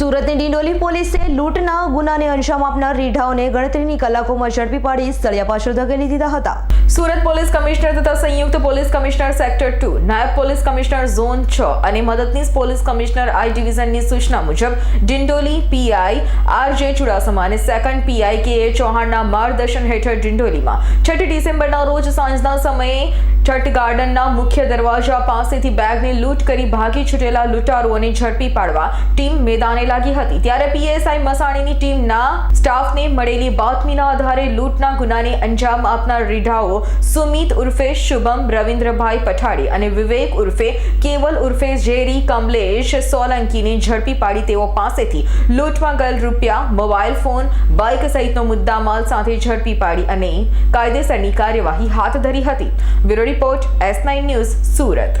સુરતની ડિંડોલી પોલીસે લૂંટના ગુનાને અંજામ આપનાર રીઢાઓને ગણતરીની કલાકોમાં ઝડપી પાડી સળિયા પાછળ ધકેલી દીધા હતા. સુરત પોલીસ કમિશનર તથા સંયુક્ત પોલીસ કમિશનર સેક્ટર ટુ, નાયબ પોલીસ કમિશનર ઝોન છ અને મદદનીશ પોલીસ કમિશનર આઈ ડિવિઝનની સૂચના મુજબ ડિંડોલી પીઆઈ આર જે ચુડાસમા અને સેકન્ડ પીઆઈ કે એ ચૌહાણના માર્ગદર્શન હેઠળ ડિંડોલીમાં. છઠ્ઠી ડિસેમ્બરના રોજ સાંજના સમયે છઠ ગાર્ડનના મુખ્ય દરવાજા પાસેથી બેગને લૂંટ કરી ભાગી છૂટેલા લૂંટારુઓને ઝડપી પાડવા ટીમ મેદાને લાગી હતી. ત્યારે પીએસઆઈ મસાણીની ટીમના સ્ટાફને મળેલી બાતમીના આધારે લૂંટના ગુનાને અંજામ આપનાર રીઢાઓ સુમિત ઉર્ફે શુભમ, રવિન્દ્રભાઈ પઠાડી અને વિવેક ઉર્ફે કેવલ ઉર્ફે ઝેરી કમલેશ સોલંકીને ઝડપી પાડી તેઓ પાસેથી લૂંટમાં ગયેલ રૂપિયા, મોબાઈલ ફોન, બાઇક સહિતનો મુદ્દામાલ સાથે ઝડપી પાડી અને કાયદેસરની કાર્યવાહી હાથ ધરી હતી. Bureau report S nine news Surat.